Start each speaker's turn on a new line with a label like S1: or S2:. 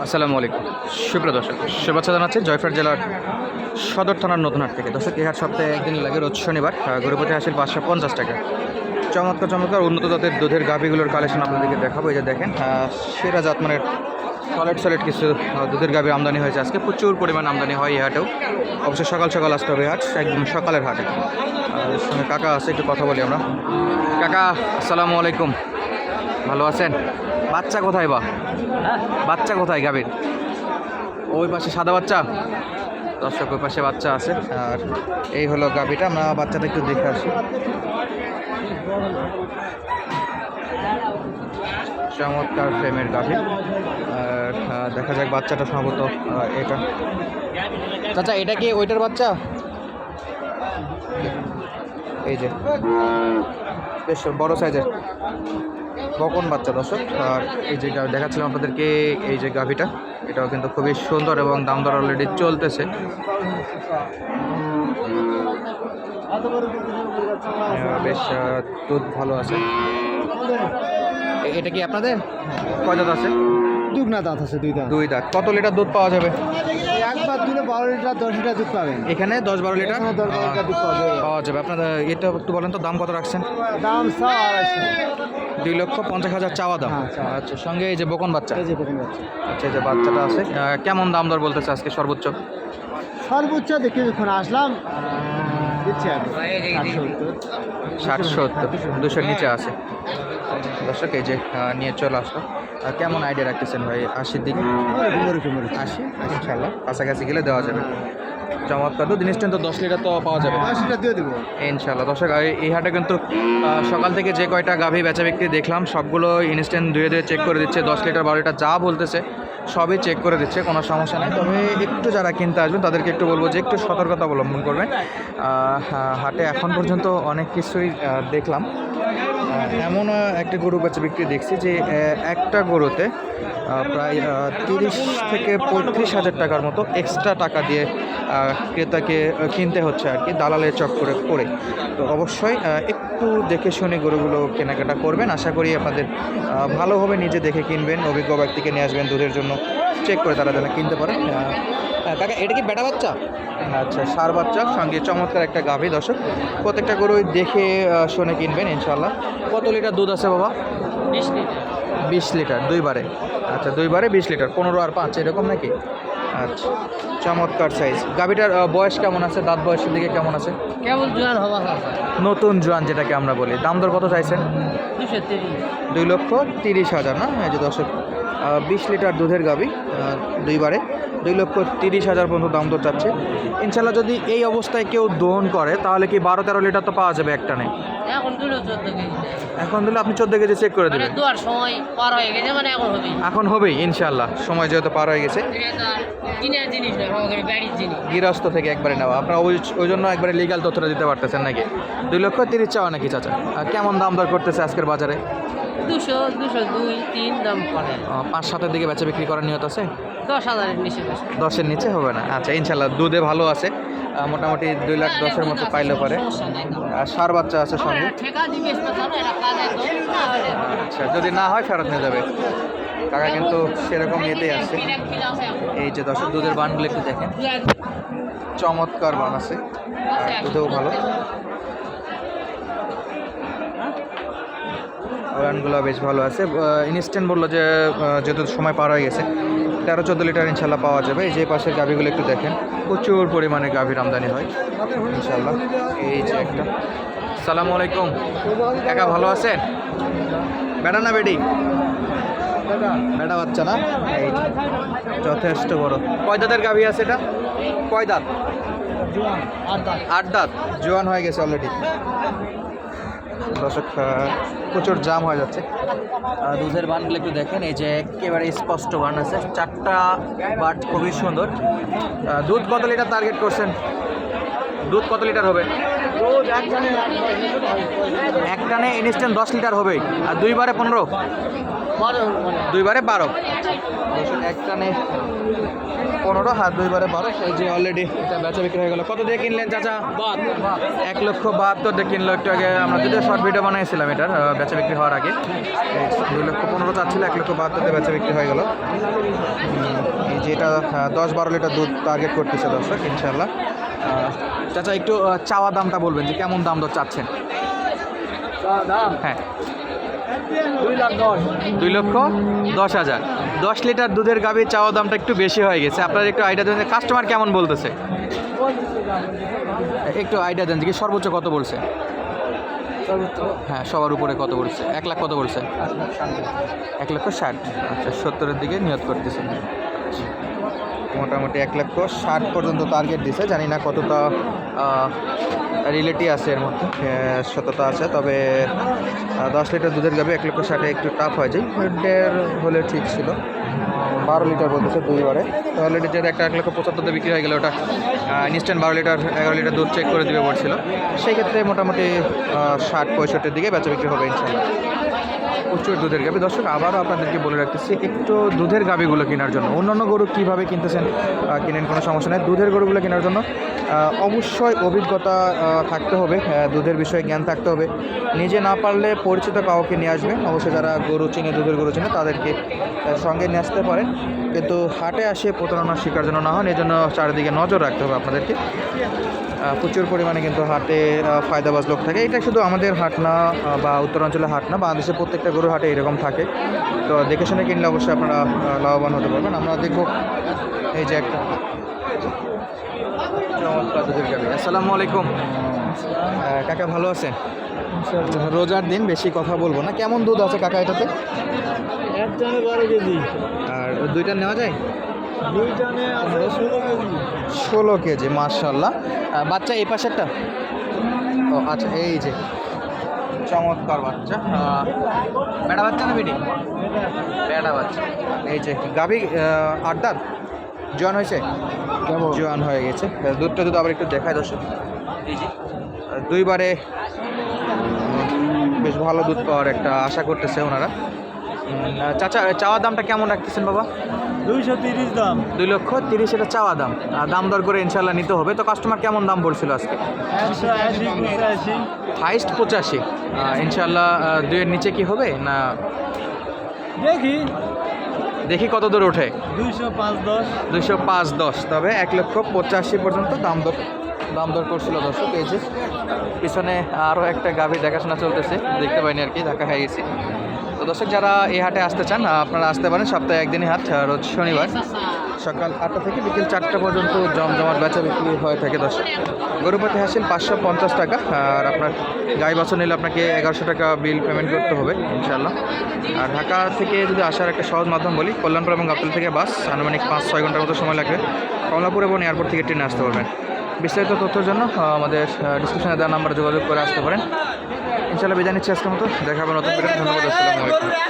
S1: আসসালামু আলাইকুম। সুপ্রিয় দর্শক, শুভেচ্ছা জানাচ্ছি জয়ফাট জেলার সদর থানার নতুনহাট থেকে। দর্শক, এই হাট সপ্তাহে একদিন লাগে রোজ শনিবার গরুপতি হাসিল পাঁচশো পঞ্চাশ টাকা। চমৎকার চমৎকার উন্নত জাতের দুধের গাভিগুলোর কালেকশন আপনাদেরকে দেখাবো। এই যে দেখেন সেরা সেরা জাতমানের সলিড সলিড কিছু দুধের গাভি আমদানি হয়েছে আজকে। প্রচুর পরিমাণ আমদানি হয় এই হাটেও। অবশ্যই সকাল সকাল আসতে হবে হাট, একদম সকালের হাটে সঙ্গে কাকা আছে, একটু কথা বলি আমরা। কাকা, আসসালামু আলাইকুম। ভালো আছেন? বাচ্চা কোথায় বা? বাচ্চা কোথায়, গাভীর? ওই পাশে সাদা বাচ্চা? দর্শক, ওই পাশে বাচ্চা আছে। আর এই হলো গাভীটা, আমরা বাচ্চাটা একটু দেখে আসি। চমৎকার ফ্রেমের গাভী। আর দেখা যাক বাচ্চাটা সম্ভবত এটা। চাচা, এটা কি ওইটার বাচ্চা? এই যে। বেশ, বড় সাইজের। বকন বাচ্চা দর্শক? আর এই যে দেখাচ্ছিলাম আপনাদেরকে এই যে গাভিটা এটাও কিন্তু খুবই সুন্দর এবং দাম দর অলরেডি চলতেছে। বেশ দুধ ভালো আছে। এটা কি আপনাদের? কয় দাঁত আছে?
S2: দুগনা দাঁত আছে দুই দাঁত।
S1: দুই দাঁত। কত লিটার দুধ পাওয়া যাবে?
S2: একবার দিলে বারো লিটার দশ লিটার দুধ পাবেন।
S1: এখানে দশ বারো লিটার?
S2: এখানে দশ বারো লিটার দুধ পাওয়া যাবে।
S1: পাওয়া যাবে। আপনাদের এটা একটু বলেন তো দাম কত রাখছেন?
S2: দাম আড়াইশো
S1: দুই লক্ষ পঞ্চাশ হাজার চাওয়া দাম।
S2: হ্যাঁ,
S1: আচ্ছা সঙ্গে এই যে বকন বাচ্চা।
S2: এই যে
S1: আচ্ছা এই যে বাচ্চাটা আছে। কেমন দাম দর বলতেছে আজকে সর্বোচ্চ?
S2: সর্বোচ্চ দেখি যখন আসলাম।
S1: ষাট সত্তর। দুশোর নিচে আছে। দর্শক এই যে নিয়ে চলে আসলো। কেমন আইডিয়া রাখতেছেন ভাই? আশির দিকে। আশি ইনশাল্লাহ কাছাকাছি গেলে দেওয়া যাবে। চমৎকার। তো জিনিসটা তো দশ লিটার তো পাওয়া যাবে।
S2: দশ লিটার দিয়ে দেবো।
S1: ইনশাল্লাহ দর্শক এই- হাটে কিন্তু সকাল থেকে যে কয়টা গাভী বেচা বিক্রি দেখলাম সবগুলো ইনস্ট্যান্ট ধুয়ে ধুয়ে চেক করে দিচ্ছে। দশ লিটার বারো লিটার যা বলতেছে সবই চেক করে দিচ্ছে কোনো সমস্যা নেই। তবে একটু যারা কিনতে আসবেন তাদেরকে একটু বলব যে একটু সতর্কতা অবলম্বন করবেন। হাটে এখন পর্যন্ত অনেক কিছুই দেখলাম। এমন একটা গরু বেচা বিক্রি দেখছি যে একটা গরুতে প্রায় তিরিশ থেকে পঁয়ত্রিশ হাজার টাকার মতো এক্সট্রা টাকা দিয়ে ক্রেতাকে কিনতে হচ্ছে আর কি দালালের চক্করে করে তো অবশ্যই একটু দেখে শুনে গরুগুলো কেনাকাটা করবেন। আশা করি আপনাদের ভালোভাবে নিজে দেখে কিনবেন অভিজ্ঞ ব্যক্তিকে নিয়ে আসবেন দুধের জন্য। চেক করে তারা যেন কিনতে পারে। আহ, আহ, কাকা এটা কি বেটা বাচ্চা? আচ্ছা সার বাচ্চা সঙ্গে চমৎকার একটা গাভী দর্শক। প্রত্যেকটা গরুই দেখে শুনে কিনবেন ইনশাল্লাহ কত লিটার দুধ আছে বাবা? বিশ লিটার। দুইবারে। আচ্ছা দুইবারে বিশ লিটার পনেরো আর পাঁচ এরকম নাকি? আচ্ছা চমৎকার সাইজ গাভীটার বয়স কেমন আছে? দাঁত বয়সের দিকে কেমন আছে?
S3: কেবল জোয়ান হওয়া
S1: নতুন জোয়ান যেটাকে আমরা বলি। দাম দর কত চাইছেন? দুই লক্ষ তিরিশ হাজার না? হ্যাঁ যে দর্শক বিশ লিটার দুধের গাভী। দুইবারে। দুই লক্ষ তিরিশ হাজার পর্যন্ত দাম দর চাচ্ছে। ইনশাল্লাহ যদি এই অবস্থায় কেউ দোহন করে তাহলে কি বারো তেরো লিটার তো পাওয়া যাবে একটা নেই
S3: এখন
S1: দিলে আপনি চোদ্দ কেজি চেক করে
S3: মানে
S1: দেবেন।
S3: সময় পার হয়ে গেছে মানে এখন হবে।
S1: এখন হবেই ইনশাল্লাহ। সময় যেহেতু পার হয়ে গেছে। গৃহস্থ থেকে একবারে নেওয়া। আপনার ওই ওই জন্য একবারে লিগাল তথ্যটা দিতে পারতেছেন নাকি? দুই লক্ষ তিরিশ চাওয়া নাকি চাচা? আর কেমন দাম দর করতেছে আজকের বাজারে?
S3: দুশো দুশো দুই তিন দাম পড়ে।
S1: পাঁচ সাতের দিকে বেচা বিক্রি করার নিয়ত আছে?
S3: দশ হাজারের নিচে
S1: দশের নিচে হবে না? আচ্ছা ইনশাল্লাহ দুধে ভালো আছে। মোটামুটি দুই লাখ দশের মতো পাইলে পারে। আর সার বাচ্চা আছে সঙ্গে? আচ্ছা যদি না হয় ফেরত নিয়ে যাবে। কাকা কিন্তু সেরকম
S3: আসে এখন।
S1: এই যে দশের দুধের বানগুলো একটু দেখেন। চমৎকার বান আছে। দুধেও ভালো। বানগুলো বেশ ভালো আছে। ইনস্ট্যান্ট বলল যে যেহেতু সময় পার হয়ে গেছে তেরো চোদ্দ লিটার ইনশাল্লাহ পাওয়া যাবে। এই যে পাশের গাভিগুলো একটু দেখেন প্রচুর পরিমাণে গাভীর আমদানি হয় ইনশাল্লাহ। এই যে একটা। সালাম আলাইকুম। একা ভালো আছেন? বেটা না বেটি বেটা বাচ্চা না? এই যথেষ্ট বড়। কয় দাঁতের গাভী আছে এটা? কয় দাঁত? আট দাঁত। জোয়ান হয়ে গেছে অলরেডি দর্শক প্রচুর জাম হয়ে যাচ্ছে। আর দুধের বানগুলো একটু দেখেন এই যে একেবারে স্পষ্ট বান আছে। চারটা বাট খুবই সুন্দর। দুধ কত লিটার টার্গেট করছেন? দুধ কত লিটার হবে? এক টানে ইনস্ট্যান্ট দশ লিটার হবে। আর দুইবারে পনেরো?
S3: মানে
S1: দুইবারে বারো এক টানে পনেরো হাত দুইবারে বারো এই যে অলরেডি এটা বেচা বিক্রি হয়ে গেল। কত দিয়ে কিনলেন চাচা? এক লক্ষ বাহাত্তর দিয়ে কিনলো। একটু আগে আমরা যদিও শর্ট ভিডিও বানিয়েছিলাম এটার বেচা বিক্রি হওয়ার আগে। দুই লক্ষ পনেরো চাচ্ছিল এক লক্ষ বাহাত্তর দিয়ে বেচা বিক্রি হয়ে গেল। এই যে এটা দশ বারো লিটার দুধ টার্গেট করতেছে দর্শক ইনশাল্লাহ চাচা একটু চাওয়া দামটা বলবেন যে কেমন দাম দর চাচ্ছেন?
S2: দাম?
S1: হ্যাঁ।
S2: দুই
S1: লক্ষ দশ হাজার। দশ লিটার দুধের গাভীর চাওয়া দামটা একটু বেশি হয়ে গেছে। আপনার একটু আইডিয়া দেন কাস্টমার কেমন বলতেছে? একটু আইডিয়া দেন যে কি সর্বোচ্চ কত বলছে? হ্যাঁ সবার উপরে কত বলছে? এক লাখ কত বলছে? এক লক্ষ ষাট। আচ্ছা সত্তরের দিকে নিয়ত করতেছে। মোটামুটি এক লক্ষ ষাট পর্যন্ত টার্গেট দিছে। জানি না কতটা রিলেটি আছে এর মধ্যে সততা আছে, তবে দশ লিটার দুধের গাবে এক লক্ষ ষাটে একটু টাফ হয়ে যায় দেড় হলে ঠিক ছিল। বারো লিটার বলতেছে দুইবারে। তো অলরেডি যেটা একটা এক লক্ষ পঁচাত্তরতে বিক্রি হয়ে গেলে ওটা ইনস্ট্যান্ট বারো লিটার এগারো লিটার দুধ চেক করে দিবে বলছিল। সেই ক্ষেত্রে মোটামুটি ষাট পঁয়ষট্টির দিকে বেচা বিক্রি হবে ইনশাল্লাহ। প্রচুর দুধের গাবি দর্শক, আবারও আপনাদেরকে বলে রাখতেছি, একটু দুধের গাবিগুলো কেনার জন্য। অন্যান্য গরু কীভাবে কিনতেছেন কিনেন কোনো সমস্যা নেই। দুধের গরুগুলো কেনার জন্য অবশ্যই অভিজ্ঞতা থাকতে হবে দুধের বিষয়ে জ্ঞান থাকতে হবে। নিজে না পারলে পরিচিত কাউকে নিয়ে আসবেন। অবশ্যই যারা গরু চিনে, দুধের গরু চিনে, তাদেরকে সঙ্গে নিয়ে আসতে পারেন। কিন্তু হাটে আসে প্রতারণার শিকার যেন না হন এই জন্য চারিদিকে নজর রাখতে হবে আপনাদেরকে। প্রচুর পরিমাণে কিন্তু হাটে ফায়দাবাজ লোক থাকে। এটা শুধু আমাদের হাট না বা উত্তরাঞ্চলের হাট না বাংলাদেশের প্রত্যেকটা গরুর হাটে এরকম থাকে। তো দেখে শুনে কিনলে অবশ্যই আপনারা লাভবান হতে পারবেন। আমরা দেখব এই যে একটা আসসালামু আলাইকুম। কাকা ভালো আছেন? আচ্ছা, রোজার দিন বেশি কথা বলব না। কেমন দুধ আছে কাকা এটাতে?
S2: এক বারো কেজি।
S1: আর দুইটা নেওয়া যায়?
S2: ষোলো কেজি।
S1: মার্শাল্লাহ বাচ্চা এই পাশেরটা? ও আচ্ছা এই যে। চমৎকার বাচ্চা। বেটা বাচ্চা না বেটি? বেটা বাচ্চা। এই যে গাভী আট দাঁত জোয়ান হয়েছে?
S2: কেমন?
S1: জোয়ান হয়ে গেছে। দুধটা দুধ আবার একটু দেখায় দর্শক। এই যে। দুইবারে বেশ ভালো দুধ পাওয়ার একটা আশা করতেছে ওনারা। চাচা চাওয়া দামটা কেমন রাখতেছেন বাবা?
S2: দুইশো তিরিশ দাম।
S1: দুই লক্ষ তিরিশ এটা চাওয়া দাম। আর দাম দর করে ইনশাল্লাহ নিতে হবে। তো কাস্টমার কেমন দাম বলছিল আজকে? হাইস্ট পঁচাশি। ইনশাল্লাহ দুইয়ের নিচে কি হবে না?
S2: দেখি।
S1: দেখি কত দূর ওঠে।
S2: দুইশো পাঁচ দশ।
S1: দুইশো পাঁচ দশ। তবে এক লক্ষ পঁচাশি পর্যন্ত দাম দর দাম দর করছিল দর্শক। এই যে পিছনে আরও একটা গাভী দেখাশোনা চলতেছে। দেখতে পাইনি আর কি ঢাকা হয়ে গেছি তো দর্শক, যারা এই হাটে আসতে চান আপনারা আসতে পারেন সপ্তাহে একদিনই হাট রোজ শনিবার। সকাল আটটা থেকে বিকেল চারটা পর্যন্ত জমজমাট বেচা বিক্রি হয়ে থাকে দর্শক। গরুপতি হাসিল পাঁচশো পঞ্চাশ টাকা, আর আপনার গাই বাছর নিলে আপনাকে এগারোশো টাকা বিল পেমেন্ট করতে হবে ইনশাল্লাহ আর ঢাকা থেকে যদি আসার একটা সহজ মাধ্যম বলি, কল্যাণপুর এবং গাবতল থেকে বাস, আনুমানিক পাঁচ ছয় ঘণ্টার মতো সময় লাগবে। কমলাপুর এবং এয়ারপোর্ট থেকে ট্রেনে আসতে পারবেন। বিস্তারিত তথ্যের জন্য আমাদের ডিসক্রিপশনে দেওয়া নাম্বারে যোগাযোগ করে আসতে পারেন। ইনশাল্লাহ বিদায় নিচ্ছি আজকের মতো। দেখাবো নতুন ধন্যবাদ আসসালামু আলাইকুম।